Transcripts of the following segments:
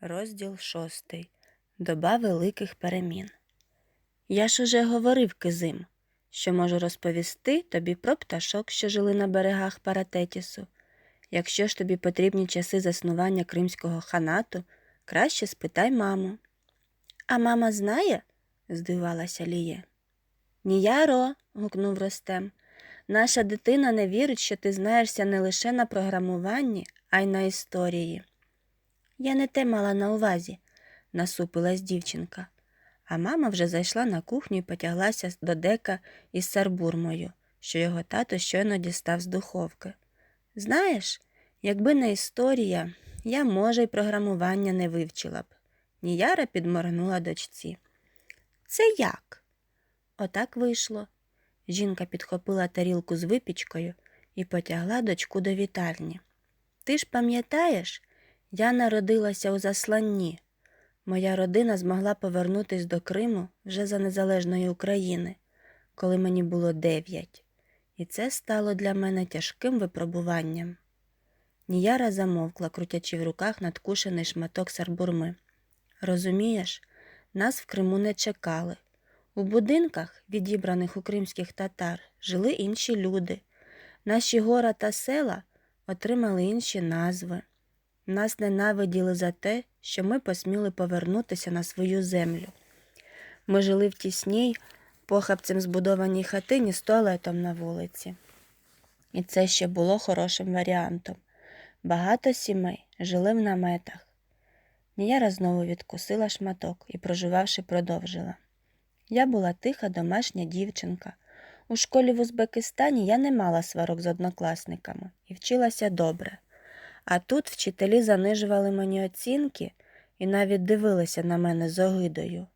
Розділ шостий. Доба великих перемін. Я ж уже говорив Кизим, що можу розповісти тобі про пташок, що жили на берегах Паратетісу. Якщо ж тобі потрібні часи заснування кримського ханату, краще спитай маму. А мама знає? здивувалася Ліє. Ніяро. гукнув Ростем. Наша дитина не вірить, що ти знаєшся не лише на програмуванні, а й на історії. Я не те мала на увазі, насупилась дівчинка. А мама вже зайшла на кухню і потяглася до дека із сарбурмою, що його тато щойно дістав з духовки. Знаєш, якби не історія, я, може, й програмування не вивчила б. Ніяра підморгнула дочці. Це як? Отак вийшло. Жінка підхопила тарілку з випічкою і потягла дочку до вітальні. Ти ж пам'ятаєш, я народилася у засланні. Моя родина змогла повернутись до Криму вже за незалежної України, коли мені було дев'ять, і це стало для мене тяжким випробуванням. Ніяра замовкла, крутячи в руках надкушений шматок сарбурми. Розумієш, нас в Криму не чекали. У будинках, відібраних у кримських татар, жили інші люди. Наші гора та села отримали інші назви. Нас ненавиділи за те, що ми посміли повернутися на свою землю. Ми жили в тісній, похабцем збудованій хатині з туалетом на вулиці. І це ще було хорошим варіантом. Багато сімей жили в наметах. Ніяра знову відкусила шматок і, проживавши, продовжила. Я була тиха домашня дівчинка. У школі в Узбекистані я не мала сварок з однокласниками і вчилася добре. А тут вчителі занижували мені оцінки і навіть дивилися на мене з огидою.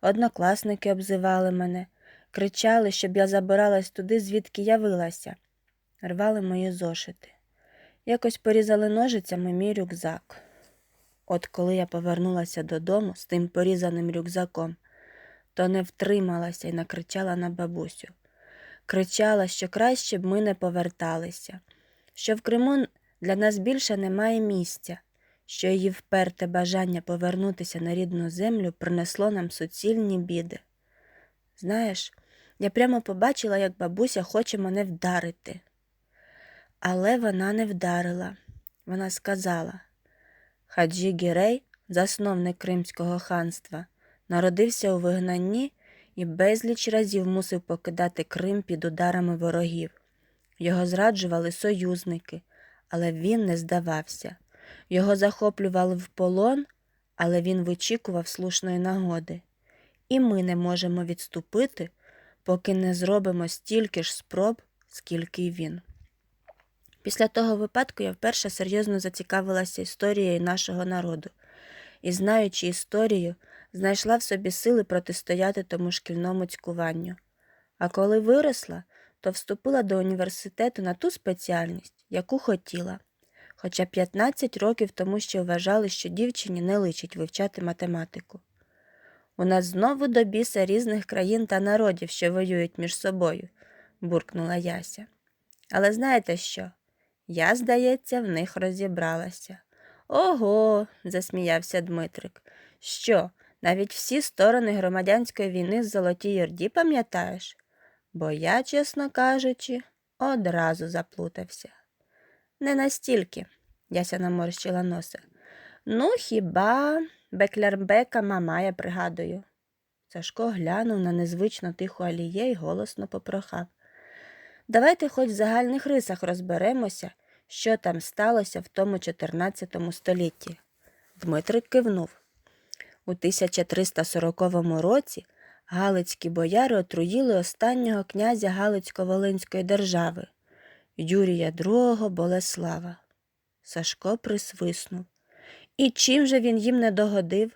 Однокласники обзивали мене, кричали, щоб я забиралась туди, звідки явилася, рвали мої зошити. Якось порізали ножицями мій рюкзак. От коли я повернулася додому з тим порізаним рюкзаком, то не втрималася і накричала на бабусю. Кричала, що краще б ми не поверталися, що в Криму для нас більше немає місця, що її вперте бажання повернутися на рідну землю принесло нам суцільні біди. Знаєш, я прямо побачила, як бабуся хоче мене вдарити. Але вона не вдарила. Вона сказала Хаджі Гірей, засновник Кримського ханства, народився у вигнанні і безліч разів мусив покидати Крим під ударами ворогів. Його зраджували союзники, але він не здавався. Його захоплювали в полон, але він вичікував слушної нагоди. І ми не можемо відступити, поки не зробимо стільки ж спроб, скільки й він. Після того випадку я вперше серйозно зацікавилася історією нашого народу і, знаючи історію, знайшла в собі сили протистояти тому шкільному цькуванню. А коли виросла, то вступила до університету на ту спеціальність, яку хотіла. Хоча 15 років тому ще вважали, що дівчині не личить вивчати математику. У нас знову до біса різних країн та народів, що воюють між собою, буркнула Яся. Але знаєте що? Я, здається, в них розібралася. Ого, засміявся Дмитрик. Що, навіть всі сторони громадянської війни з Золотій Орді пам'ятаєш? Бо я, чесно кажучи, одразу заплутався. Не настільки, Яся наморщила носа. Ну, хіба Беклярбека мамая, пригадую. Сашко глянув на незвично тиху аліє й голосно попрохав. Давайте хоч в загальних рисах розберемося, що там сталося в тому 14 столітті. Дмитрик кивнув. У 1340 році Галицькі бояри отруїли останнього князя Галицько-Волинської держави Юрія II Болеслава. Сашко присвиснув. І чим же він їм не догодив?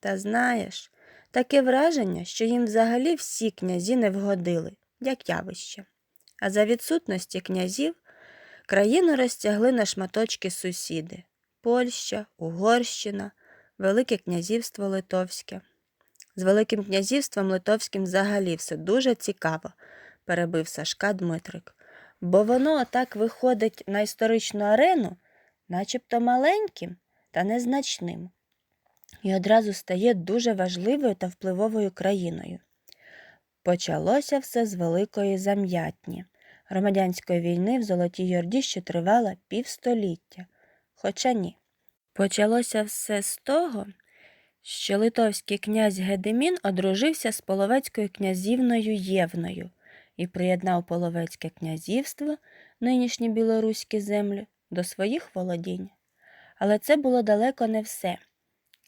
Та знаєш, таке враження, що їм взагалі всі князі не вгодили, як явище. А за відсутності князів країну розтягли на шматочки сусіди Польща, Угорщина, Велике князівство Литовське. З Великим князівством Литовським взагалі все дуже цікаво, перебив Сашка Дмитрик, бо воно отак виходить на історичну арену, начебто маленьким та незначним, і одразу стає дуже важливою та впливовою країною. Почалося все з Великої Зам'ятні, громадянської війни в Золотій Йорді, що тривала півстоліття. Хоча ні. Почалося все з того, що литовський князь Гедемін одружився з половецькою князівною Євною і приєднав половецьке князівство, нинішні білоруські землі, до своїх володінь. Але це було далеко не все.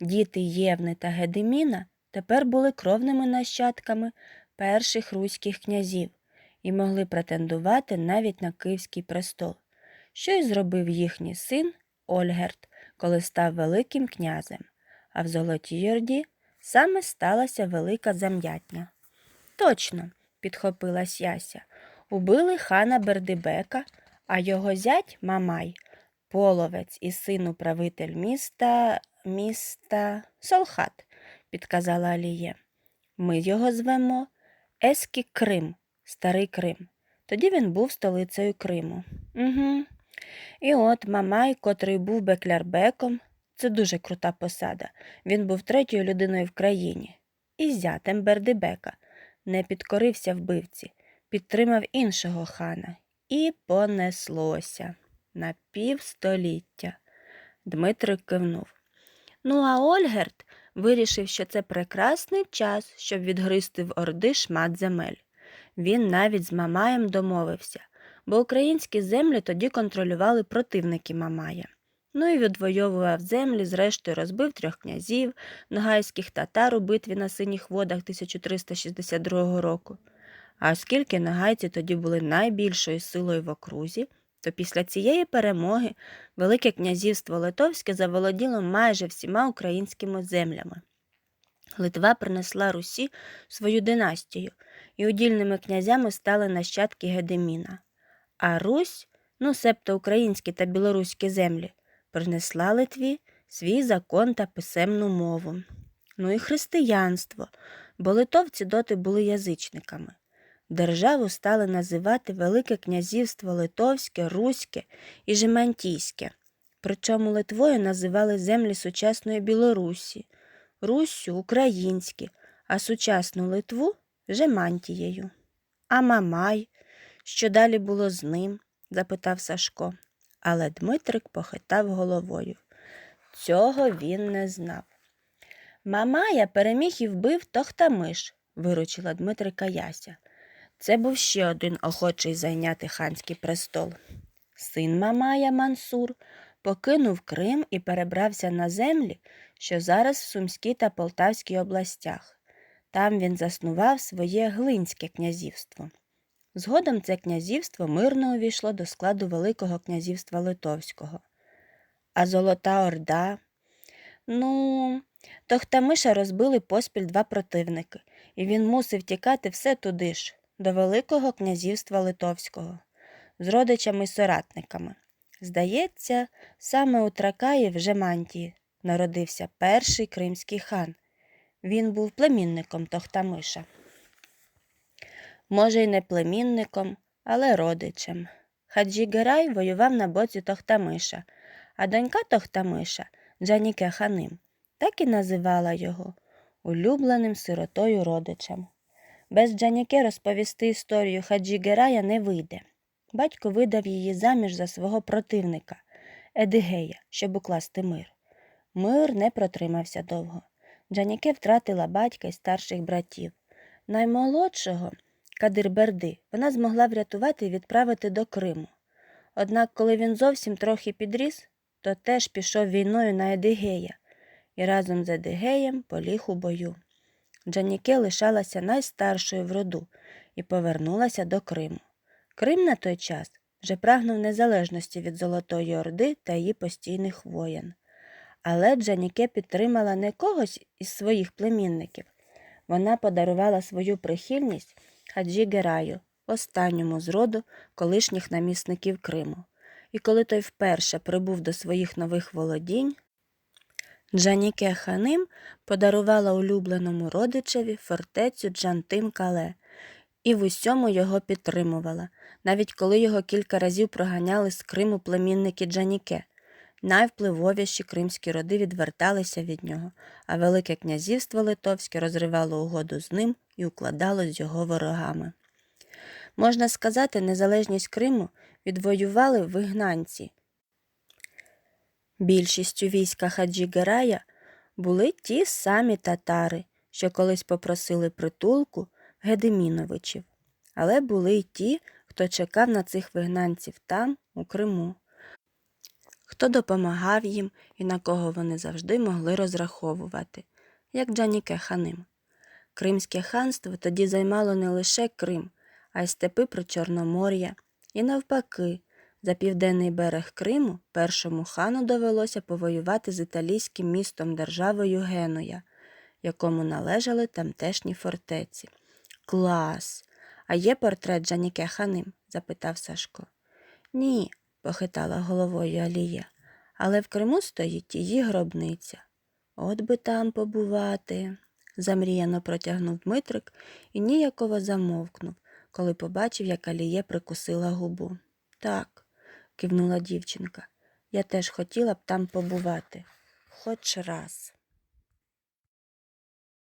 Діти Євни та Гедеміна тепер були кровними нащадками перших руських князів і могли претендувати навіть на Київський престол, що й зробив їхній син Ольгерт, коли став Великим князем. А в Золотій Йорді саме сталася велика зам'ятня. Точно, підхопилась Яся. Убили хана Бердибека, а його зять Мамай, половець і син управитель міста міста Солхат, підказала Аліє. Ми його звемо Ескі Крим, Старий Крим. Тоді він був столицею Криму. Угу. І от Мамай, котрий був беклярбеком, це дуже крута посада. Він був третьою людиною в країні. І зятем Бердибека не підкорився вбивці, підтримав іншого хана. І понеслося на півстоліття. Дмитрик кивнув. Ну, а Ольгерт вирішив, що це прекрасний час, щоб відгризти в Орди шмат земель. Він навіть з Мамаєм домовився, бо українські землі тоді контролювали противники Мамая. Ну і відвоював землі, зрештою розбив трьох князів, ногайських татар у битві на синіх водах 1362 року. А оскільки ногайці тоді були найбільшою силою в окрузі, то після цієї перемоги Велике князівство Литовське заволоділо майже всіма українськими землями. Литва принесла Русі свою династію, і удільними князями стали нащадки Гедеміна. А Русь, ну себто українські та білоруські землі, принесла Литві свій закон та писемну мову. Ну і християнство, бо литовці доти були язичниками. Державу стали називати Велике князівство Литовське, Руське і Жемантійське. Причому Литвою називали землі сучасної Білорусі, Руссю українські, а сучасну Литву Жемантією. А Мамай, що далі було з ним? запитав Сашко. Але Дмитрик похитав головою. Цього він не знав. Мамая переміг і вбив Тохтамиш, виручила Дмитрика Яся. Це був ще один охочий зайняти ханський престол. Син Мамая Мансур покинув Крим і перебрався на землі, що зараз в Сумській та Полтавській областях. Там він заснував своє Глинське князівство. Згодом це князівство мирно увійшло до складу Великого князівства Литовського. А Золота Орда. Ну, Тохтамиша розбили поспіль два противники, і він мусив тікати все туди ж, до Великого князівства Литовського, з родичами й соратниками. Здається, саме у Тракаї в Жемантії народився перший кримський хан. Він був племінником Тохтамиша. Може, й не племінником, але родичем. Хаджі Герай воював на боці Тохтамиша, а донька Тохтамиша, Джаніке Ханим, так і називала його улюбленим сиротою родичем. Без Джаніке розповісти історію Хаджі Герая не вийде. Батько видав її заміж за свого противника Едигея, щоб укласти мир. Мир не протримався довго. Джаніке втратила батька й старших братів. Наймолодшого Кадирберди вона змогла врятувати і відправити до Криму. Однак, коли він зовсім трохи підріс, то теж пішов війною на Едигея і разом з Едигеєм поліг у бою. Джаніке лишалася найстаршою в роду і повернулася до Криму. Крим на той час вже прагнув незалежності від Золотої Орди та її постійних воєн. Але Джаніке підтримала не когось із своїх племінників. Вона подарувала свою прихильність Хаджі Гераю, останньому з роду колишніх намісників Криму. І коли той вперше прибув до своїх нових володінь, Джаніке Ханим подарувала улюбленому родичеві фортецю Джантим Кале і в усьому його підтримувала, навіть коли його кілька разів проганяли з Криму племінники Джаніке. Найвпливовіші кримські роди відверталися від нього, а Велике князівство Литовське розривало угоду з ним і укладало з його ворогами. Можна сказати, незалежність Криму відвоювали вигнанці. Більшістю війська Хаджі Герая були ті самі татари, що колись попросили притулку Гедеміновичів, але були й ті, хто чекав на цих вигнанців там, у Криму, хто допомагав їм і на кого вони завжди могли розраховувати, як Джаніке Ханим. Кримське ханство тоді займало не лише Крим, а й степи про Чорномор'я, і навпаки, за південний берег Криму першому хану довелося повоювати з італійським містом державою Генуя, якому належали тамтешні фортеці. Клас! А є портрет Джаніке Ханим? запитав Сашко. Ні, похитала головою Алія, але в Криму стоїть її гробниця. От би там побувати, замріяно протягнув Дмитрик і ніяково замовкнув, коли побачив, як Аліє прикусила губу. Так, кивнула дівчинка. Я теж хотіла б там побувати. Хоч раз.